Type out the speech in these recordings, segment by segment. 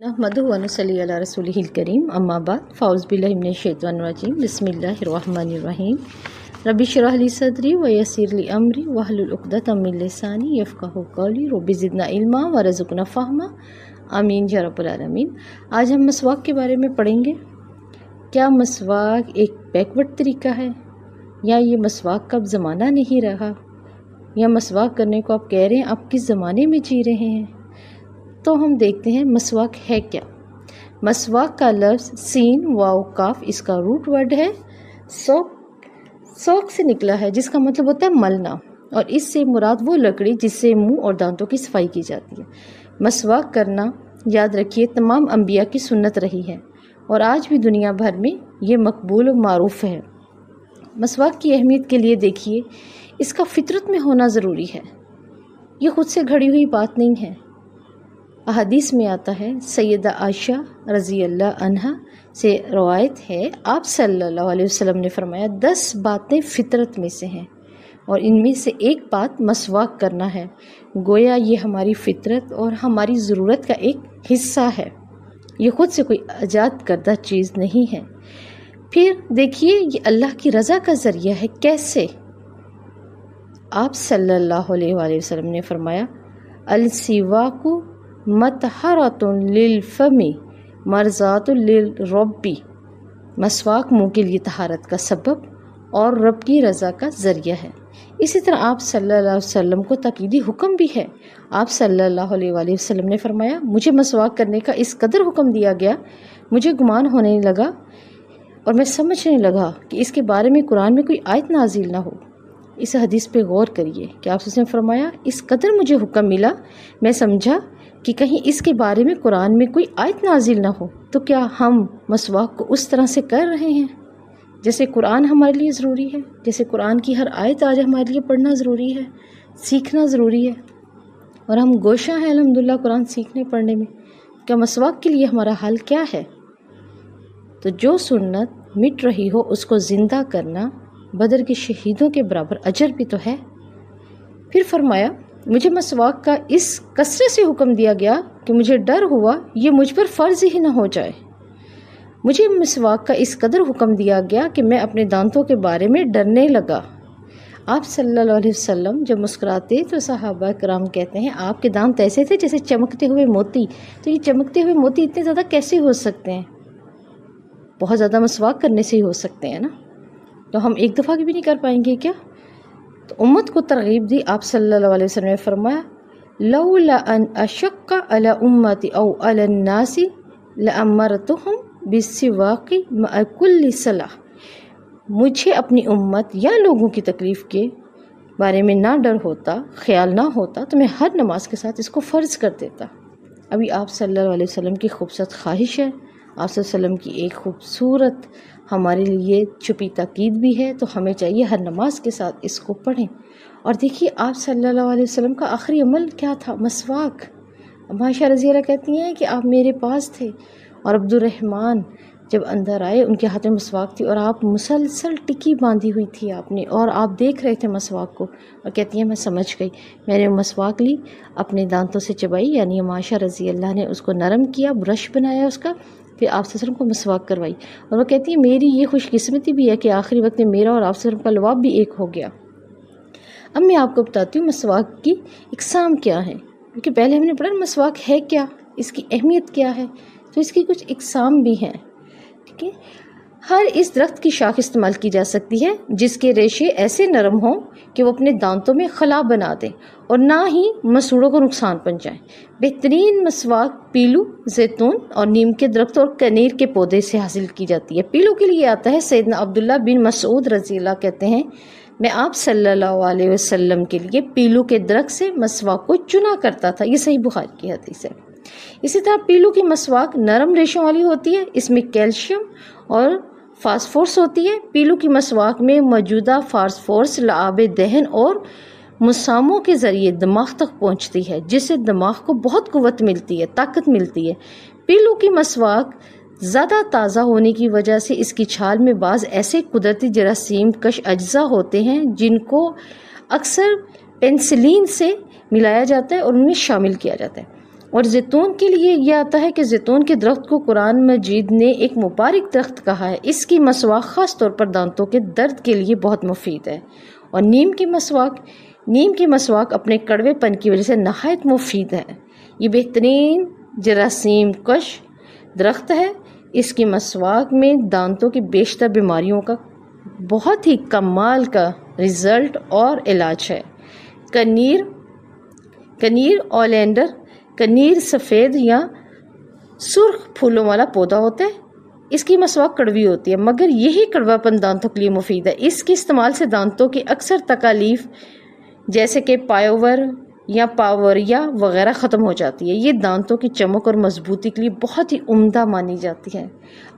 نحمد ونصلی علی رسول الکریم اما بعد فاؤز باللہ من الشیطان الرجیم بسم اللہ الرحمن الرحیم ربی شرح لی صدری و یسیر لی امری وحل العقدۃ من لسانی یفقہ قولی ربی زدنا علما و رزقنا فہما آمین یا رب العالمین. آج ہم مسواک کے بارے میں پڑھیں گے. کیا مسواک ایک بیکورڈ طریقہ ہے؟ یا یہ مسواک کا اب زمانہ نہیں رہا؟ یا مسواک کرنے کو آپ کہہ رہے ہیں، آپ کس زمانے میں جی رہے ہیں؟ تو ہم دیکھتے ہیں مسواک ہے کیا۔ مسواک کا لفظ سین واؤ کاف، اس کا روٹ ورڈ ہے۔ سوک سوک سے نکلا ہے، جس کا مطلب ہوتا ہے ملنا۔ اور اس سے مراد وہ لکڑی جس سے منہ اور دانتوں کی صفائی کی جاتی ہے۔ مسواک کرنا، یاد رکھیے، تمام انبیاء کی سنت رہی ہے۔ اور آج بھی دنیا بھر میں یہ مقبول و معروف ہے۔ مسواک کی اہمیت کے لیے دیکھیے، اس کا فطرت میں ہونا ضروری ہے۔ یہ خود سے گھڑی ہوئی بات نہیں ہے۔ احادیث میں آتا ہے، سیدہ عائشہ رضی اللہ عنہ سے روایت ہے، آپ صلی اللہ علیہ وسلم نے فرمایا، دس باتیں فطرت میں سے ہیں اور ان میں سے ایک بات مسواک کرنا ہے۔ گویا یہ ہماری فطرت اور ہماری ضرورت کا ایک حصہ ہے۔ یہ خود سے کوئی ایجاد کردہ چیز نہیں ہے۔ پھر دیکھیے، یہ اللہ کی رضا کا ذریعہ ہے کیسے؟ آپ صلی اللہ علیہ وآلہ وسلم نے فرمایا، السواکو متحرۃ للفمی مرضات للربی مسواک منہ کے لیے تہارت کا سبب اور رب کی رضا کا ذریعہ ہے۔ اسی طرح آپ صلی اللہ علیہ وسلم کو تقیدی حکم بھی ہے۔ آپ صلی اللہ علیہ وآلہ وسلم نے فرمایا، مجھے مسواک کرنے کا اس قدر حکم دیا گیا، مجھے گمان ہونے لگا اور میں سمجھنے لگا کہ اس کے بارے میں قرآن میں کوئی آیت نازل نہ ہو۔ اس حدیث پہ غور کریے کہ آپ نے فرمایا، اس قدر مجھے حکم ملا، میں سمجھا کہ کہیں اس کے بارے میں قرآن میں کوئی آیت نازل نہ ہو، تو کیا ہم مسواک کو اس طرح سے کر رہے ہیں؟ جیسے قرآن ہمارے لیے ضروری ہے، جیسے قرآن کی ہر آیت آج ہمارے لیے پڑھنا ضروری ہے، سیکھنا ضروری ہے۔ اور ہم گوشہ ہیں الحمد للہ قرآن سیکھنے پڑھنے میں، کیا مسواک کے لیے ہمارا حل کیا ہے؟ تو جو سنت مٹ رہی ہو، اس کو زندہ کرنا بدر کے شہیدوں کے برابر اجر بھی تو ہے۔ پھر فرمایا مجھے مسواک کا اس کثرے سے حکم دیا گیا کہ مجھے ڈر ہوا یہ مجھ پر فرض ہی نہ ہو جائے۔ مجھے مسواک کا اس قدر حکم دیا گیا کہ میں اپنے دانتوں کے بارے میں ڈرنے لگا۔ آپ صلی اللہ علیہ وسلم جب مسکراتے تو صحابہ کرام کہتے ہیں، آپ کے دانت ایسے تھے جیسے چمکتے ہوئے موتی۔ تو یہ چمکتے ہوئے موتی اتنے زیادہ کیسے ہو سکتے ہیں؟ بہت زیادہ مسواک کرنے سے ہی ہو سکتے ہیں نا؟ تو ہم ایک دفعہ کی بھی نہیں کر پائیں گے کیا؟ تو امت کو ترغیب دی، آپ صلی اللہ علیہ وسلم نے فرمایا، لولا ان اشق علی امتی او علی الناس لامرتهم بالسواق مع كل صلاح۔ مجھے اپنی امت یا لوگوں کی تکلیف کے بارے میں نہ ڈر ہوتا، خیال نہ ہوتا، تو میں ہر نماز کے ساتھ اس کو فرض کر دیتا۔ ابھی آپ صلی اللہ علیہ وسلم کی خوبصورت خواہش ہے۔ آپ صلی اللہ علیہ وسلم کی ایک خوبصورت ہمارے لیے چھپی تاکید بھی ہے، تو ہمیں چاہیے ہر نماز کے ساتھ اس کو پڑھیں۔ اور دیکھیے، آپ صلی اللہ علیہ وسلم کا آخری عمل کیا تھا؟ مسواک۔ معاشہ رضی اللہ کہتی ہیں کہ آپ میرے پاس تھے اور عبد الرحمن جب اندر آئے، ان کے ہاتھ میں مسواک تھی اور آپ مسلسل ٹکی باندھی ہوئی تھی آپ نے، اور آپ دیکھ رہے تھے مسواک کو اور کہتی ہیں، میں سمجھ گئی۔ میں نے مسواک لی، اپنے دانتوں سے چبائی یعنی معاشہ رضی اللہ نے اس کو نرم کیا، برش بنایا اس کا پھر آپ وسلم کو مسواک کروائی۔ اور وہ کہتی ہے میری یہ خوش قسمتی بھی ہے کہ آخری وقت میں میرا اور آپ وسلم کا لواب بھی ایک ہو گیا۔ اب میں آپ کو بتاتی ہوں مسواک کی اقسام کیا ہے کیونکہ پہلے ہم نے پڑھا، مسواک ہے کیا؟ اس کی اہمیت کیا ہے؟ تو اس کی کچھ اقسام بھی ہیں۔ ٹھیک ہے؟ ہر اس درخت کی شاخ استعمال کی جا سکتی ہے، جس کے ریشے ایسے نرم ہوں کہ وہ اپنے دانتوں میں خلا بنا دیں اور نہ ہی مسوڑوں کو نقصان پہنچائیں بہترین مسواک پیلو، زیتون اور نیم کے درخت اور کنیر کے پودے سے حاصل کی جاتی ہے۔ پیلو کے لیے آتا ہے سیدنا عبداللہ بن مسعود رضی اللہ کہتے ہیں، میں آپ صلی اللہ علیہ وسلم کے لیے پیلو کے درخت سے مسواک کو چنا کرتا تھا۔ یہ صحیح بخار کی حدیث ہے۔ اسی طرح پیلو کی مسواک نرم ریشوں والی ہوتی ہے، اس میں کیلشیم اور فاسفورس ہوتی ہے۔ پیلو کی مسواک میں موجودہ فاسفورس لعاب دہن اور مساموں کے ذریعے دماغ تک پہنچتی ہے، جس سے دماغ کو بہت قوت ملتی ہے، طاقت ملتی ہے۔ پیلو کی مسواک زیادہ تازہ ہونے کی وجہ سے اس کی چھال میں بعض ایسے قدرتی جراثیم کش اجزاء ہوتے ہیں جن کو اکثر پینسلین سے ملایا جاتا ہے اور ان میں شامل کیا جاتا ہے۔ اور زیتون کے لیے یہ آتا ہے کہ زیتون کے درخت کو قرآن مجید نے ایک مبارک درخت کہا ہے۔ اس کی مسواک خاص طور پر دانتوں کے درد کے لیے بہت مفید ہے۔ اور نیم کی مسواک، نیم کی مسواک اپنے کڑوے پن کی وجہ سے نہایت مفید ہے۔ یہ بہترین جراثیم کش درخت ہے۔ اس کی مسواک میں دانتوں کی بیشتر بیماریوں کا بہت ہی کمال کا رزلٹ اور علاج ہے۔ کنیر کنیر اولینڈر کنیر سفید یا سرخ پھولوں والا پودا ہوتا ہے، اس کی مسواک کڑوی ہوتی ہے، مگر یہی کڑوا پن دانتوں کے لیے مفید ہے۔ اس کے استعمال سے دانتوں کی اکثر تکالیف، جیسے کہ پایوور یا پاوریا وغیرہ ختم ہو جاتی ہے۔ یہ دانتوں کی چمک اور مضبوطی کے لیے بہت ہی عمدہ مانی جاتی ہے۔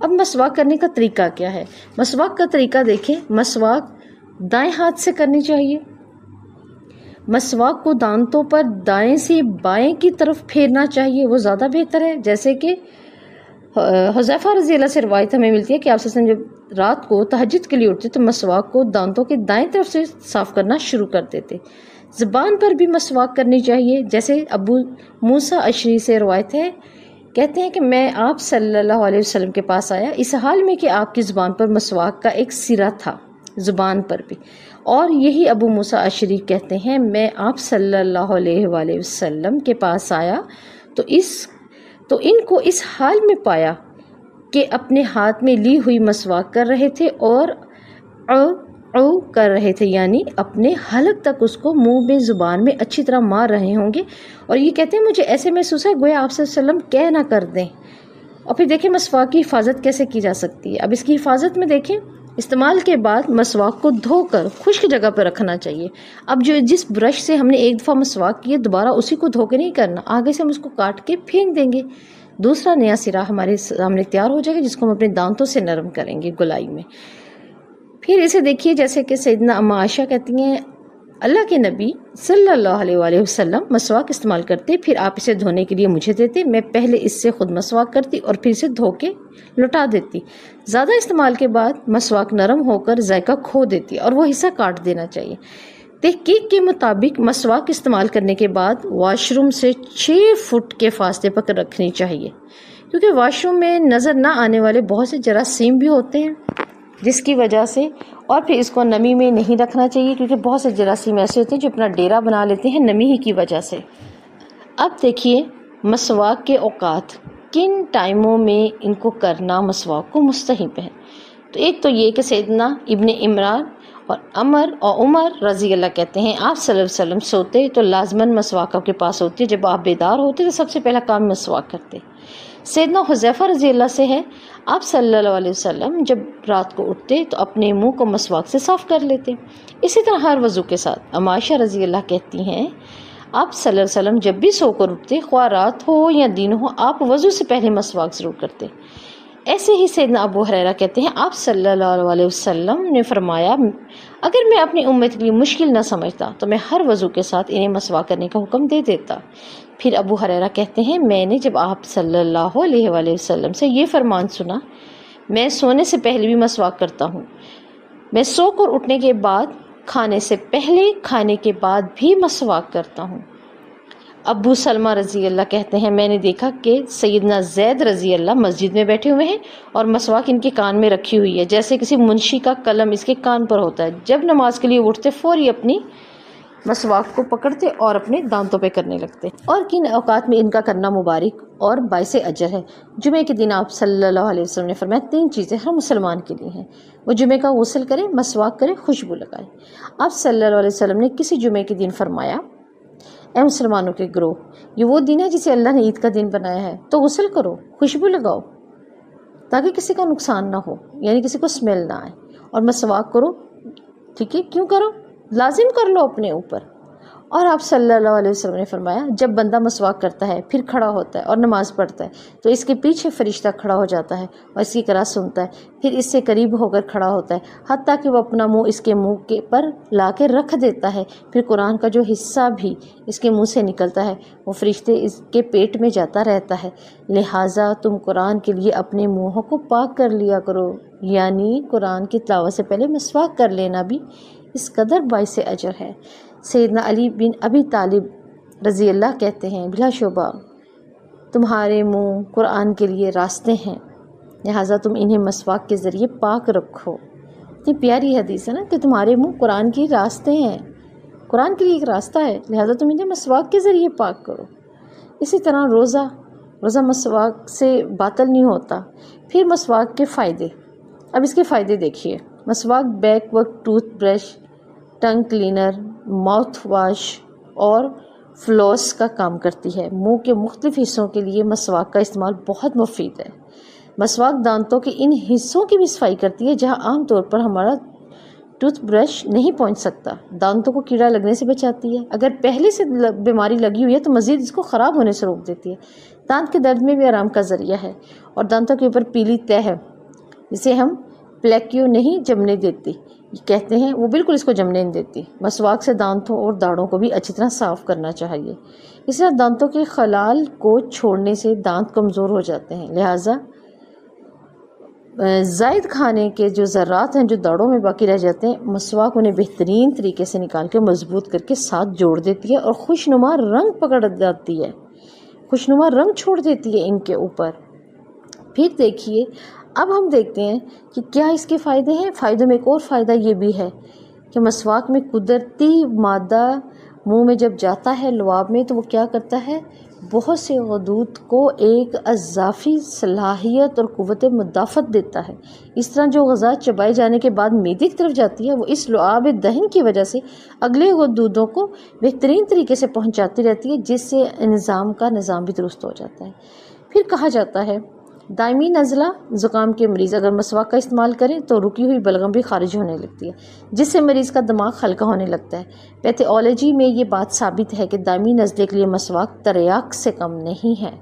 اب مسواک کرنے کا طریقہ کیا ہے؟ مسواک کا طریقہ دیکھیں، مسواک دائیں ہاتھ سے کرنی چاہیے مسواک کو دانتوں پر دائیں سے بائیں کی طرف پھیرنا چاہیے، وہ زیادہ بہتر ہے۔ جیسے کہ حضیفہ رضی اللہ سے روایت ہمیں ملتی ہے کہ آپ سے جب رات کو تہجد کے لیے اٹھتے تو مسواک کو دانتوں کے دائیں طرف سے صاف کرنا شروع کر دیتے۔ زبان پر بھی مسواک کرنی چاہیے۔ جیسے ابو موسا اشری سے روایت ہے، کہتے ہیں کہ میں آپ صلی اللہ علیہ وسلم کے پاس آیا۔ اس حال میں کہ آپ کی زبان پر مسواک کا ایک سرا تھا۔ زبان پر بھی۔ اور یہی ابو موسا اشری کہتے ہیں، میں آپ صلی اللہ علیہ وآلہ وسلم کے پاس آیا تو اس، تو ان کو اس حال میں پایا کہ اپنے ہاتھ میں لی ہوئی مسواک کر رہے تھے اور او کر رہے تھے یعنی اپنے حلق تک اس کو منہ میں، زبان میں اچھی طرح مار رہے ہوں گے۔ اور یہ کہتے ہیں، مجھے ایسے محسوس ہے، گویا آپ صلی اللہ علیہ وسلم کہہ نہ کر دیں۔ اور پھر دیکھیں، مسواک کی حفاظت کیسے کی جا سکتی ہے۔ اب اس کی حفاظت میں دیکھیں استعمال کے بعد مسواک کو دھو کر خشک جگہ پر رکھنا چاہیے۔ اب جو جس برش سے ہم نے ایک دفعہ مسواک کیا، دوبارہ اسی کو دھو کے نہیں کرنا، آگے سے ہم اس کو کاٹ کے پھینک دیں گے۔ دوسرا نیا سرا ہمارے سامنے تیار ہو جائے گا، جس کو ہم اپنے دانتوں سے نرم کریں گے گلائی میں۔ پھر اسے دیکھیے، جیسے کہ سیدنا اما عائشہ کہتی ہیں اللہ کے نبی صلی اللہ علیہ وآلہ وسلم مسواک استعمال کرتے، پھر آپ اسے دھونے کے لیے مجھے دیتے، میں پہلے اس سے خود مسواک کرتی اور پھر اسے دھو کے لٹا دیتی۔ زیادہ استعمال کے بعد مسواک نرم ہو کر ذائقہ کھو دیتی اور وہ حصہ کاٹ دینا چاہیے۔ تحقیق کے مطابق مسواک استعمال کرنے کے بعد واش روم سے چھ فٹ کے فاصلے پر رکھنی چاہیے، کیونکہ واش روم میں نظر نہ آنے والے بہت سے جراثیم بھی ہوتے ہیں۔ جس کی وجہ سے اور پھر اس کو نمی میں نہیں رکھنا چاہیے کیونکہ بہت سے جراثیم ایسے ہوتے ہیں جو اپنا ڈیرا بنا لیتے ہیں نمی ہی کی وجہ سے۔ اب دیکھیے مسواک کے اوقات، کن ٹائموں میں ان کو کرنا مسواک کو مستحب ہے؟ تو ایک تو یہ کہ سیدنا ابن عمران اور عمر اور عمر رضی اللہ کہتے ہیں، آپ صلی اللہ علیہ وسلم سوتے تو لازمن مسواک آپ کے پاس ہوتی ہے جب آپ بیدار ہوتے تو سب سے پہلا کام مسواک کرتے۔ سیدنا حضیفہ رضی اللہ سے ہے۔ آپ صلی اللہ علیہ وسلم جب رات کو اٹھتے تو اپنے منہ کو مسواک سے صاف کر لیتے۔ اسی طرح ہر وضو کے ساتھ عمائشہ رضی اللہ کہتی ہیں، آپ صلی اللہ علیہ وسلم جب بھی سو کر اٹھتے، خواہ رات ہو یا دن ہو، آپ وضو سے پہلے مسواک ضرور کرتے۔ ایسے ہی سیدنا ابو حریرہ کہتے ہیں، آپ صلی اللہ علیہ وسلم نے فرمایا، اگر میں اپنی امت کے لیے مشکل نہ سمجھتا تو میں ہر وضو کے ساتھ انہیں مسوا کرنے کا حکم دے دیتا۔ پھر ابو حریرہ کہتے ہیں، میں نے جب آپ صلی اللہ علیہ وآلہ وسلم سے یہ فرمان سنا، میں سونے سے پہلے بھی مسواک کرتا ہوں۔ میں سو کر اٹھنے کے بعد، کھانے سے پہلے، کھانے کے بعد بھی مسواک کرتا ہوں۔ ابو سلمہ رضی اللہ کہتے ہیں، میں نے دیکھا کہ سیدنا زید رضی اللہ مسجد میں بیٹھے ہوئے ہیں اور مسواک ان کے کان میں رکھی ہوئی ہے۔ جیسے کسی منشی کا قلم اس کے کان پر ہوتا ہے۔ جب نماز کے لیے اٹھتے، فوری اپنی مسواک کو پکڑتے اور اپنے دانتوں پہ کرنے لگتے۔ اور کن اوقات میں ان کا کرنا مبارک اور باعث اجر ہے۔ جمعہ کے دن آپ صلی اللہ علیہ وسلم نے فرمایا، تین چیزیں ہر مسلمان کے لیے ہیں۔ وہ جمعہ کا غسل کرے مسواک کرے خوشبو لگائے آپ صلی اللہ علیہ وسلم نے کسی جمعہ کے دن فرمایا اے مسلمانوں کے گروہ، یہ وہ دن ہے جسے اللہ نے عید کا دن بنایا ہے، تو غسل کرو، خوشبو لگاؤ، تاکہ کسی کا نقصان نہ ہو یعنی کسی کو اسمیل نہ آئے، اور مسواک کرو، ٹھیک ہے؟ کیوں کرو؟ لازم کر لو اپنے اوپر۔ اور آپ صلی اللہ علیہ وسلم نے فرمایا، جب بندہ مسواک کرتا ہے، پھر کھڑا ہوتا ہے اور نماز پڑھتا ہے، تو اس کے پیچھے فرشتہ کھڑا ہو جاتا ہے اور اس کی کرا سنتا ہے۔ پھر اس سے قریب ہو کر کھڑا ہوتا ہے، حتیٰ کہ وہ اپنا منہ اس کے منہ کے پر لا کے رکھ دیتا ہے۔ پھر قرآن کا جو حصہ بھی اس کے منہ سے نکلتا ہے، وہ فرشتے اس کے پیٹ میں جاتا رہتا ہے۔ لہٰذا تم قرآن کے لیے اپنے منہوں کو پاک کر لیا کرو یعنی قرآن کی تلاوت سے پہلے مسواک کر لینا بھی اس قدر باعث اجر ہے۔ سیدنا علی بن ابی طالب رضی اللہ کہتے ہیں، بلا شعبہ، تمہارے منہ قرآن کے لیے راستے ہیں، لہٰذا تم انہیں مسواک کے ذریعے پاک رکھو۔ اتنی پیاری حدیث ہے نا کہ تمہارے منہ قرآن کی راستے ہیں۔ قرآن کے لیے ایک راستہ ہے، لہٰذا تم انہیں مسواک کے ذریعے پاک کرو۔ اسی طرح روزہ روزہ مسواک سے باطل نہیں ہوتا، پھر مسواک کے فائدے۔ اب اس کے فائدے دیکھیے۔ مسواک، بیک وقت tooth, brush tongue cleaner, mouth wash اور فلوس کا کام کرتی ہے۔ منہ کے مختلف حصوں کے لیے مسواک کا استعمال بہت مفید ہے۔ مسواک دانتوں کے ان حصوں کی بھی صفائی کرتی ہے جہاں عام طور پر ہمارا ٹوتھ برش نہیں پہنچ سکتا، دانتوں کو کیڑا لگنے سے بچاتی ہے۔ اگر پہلے سے بیماری لگی ہوئی ہے تو مزید اس کو خراب ہونے سے روک دیتی ہے۔ دانت کے درد میں بھی آرام کا ذریعہ ہے اور دانتوں کے اوپر پیلی تہ ہے، جسے ہم پلیکیو نہیں جمنے دیتی کہتے ہیں، وہ بالکل اس کو جمنے نہیں دیتی۔ مسواک سے دانتوں اور داڑوں کو بھی اچھی طرح صاف کرنا چاہیے۔ اس طرح دانتوں کے خلال کو چھوڑنے سے دانت کمزور ہو جاتے ہیں۔ لہٰذا زائد کھانے کے جو ذرات ہیں، جو داڑوں میں باقی رہ جاتے ہیں، مسواک انہیں بہترین طریقے سے نکال کے مضبوط کر کے ساتھ جوڑ دیتی ہے اور خوشنما رنگ پکڑ جاتی ہے۔ خوشنما رنگ چھوڑ دیتی ہے ان کے اوپر۔ پھر دیکھیے اب ہم دیکھتے ہیں کہ کیا اس کے فائدے ہیں۔ فائدوں میں ایک اور فائدہ یہ بھی ہے کہ مسواک میں قدرتی مادہ منہ میں جب جاتا ہے لعاب میں تو وہ کیا کرتا ہے؟ بہت سے غدود کو ایک اضافی صلاحیت اور قوت مدافعت دیتا ہے۔ اس طرح جو غذا چبائے جانے کے بعد میدے کی طرف جاتی ہے، وہ اس لعاب دہن کی وجہ سے اگلے غدودوں کو بہترین طریقے سے پہنچاتی رہتی ہے، جس سے نظام کا نظام بھی درست ہو جاتا ہے۔ پھر کہا جاتا ہے دائمی نزلہ زکام کے مریض اگر مسواک کا استعمال کریں تو رکی ہوئی بلغم بھی خارج ہونے لگتی ہے، جس سے مریض کا دماغ ہلکا ہونے لگتا ہے۔ پیتھولوجی میں یہ بات ثابت ہے کہ دائمی نزلے کے لیے مسواک تریاک سے کم نہیں ہے۔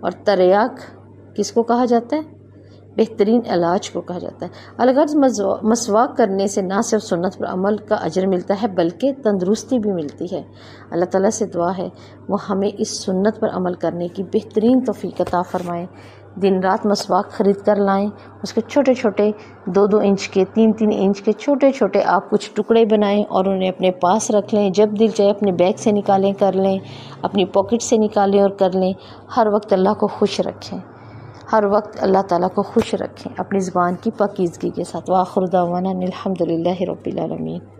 اور تریاک کس کو کہا جاتا ہے؟ بہترین علاج کو کہا جاتا ہے۔ الغرض مسواک کرنے سے نہ صرف سنت پر عمل کا اجر ملتا ہے، بلکہ تندرستی بھی ملتی ہے۔ اللہ تعالیٰ سے دعا ہے، وہ ہمیں اس سنت پر عمل کرنے کی بہترین توفیق عطا فرمائیں دن رات مسواک خرید کر لائیں۔ اس کے چھوٹے چھوٹے دو دو انچ کے، تین تین انچ کے چھوٹے چھوٹے آپ کچھ ٹکڑے بنائیں اور انہیں اپنے پاس رکھ لیں۔ جب دل چاہے اپنے بیگ سے نکالیں، کر لیں۔ اپنی پاکٹ سے نکالیں اور کر لیں۔ ہر وقت اللہ کو خوش رکھیں۔ ہر وقت اللہ تعالیٰ کو خوش رکھیں۔ اپنی زبان کی پاکیزگی کے ساتھ۔ واخر دعوانا الحمد للہ رب العالمین۔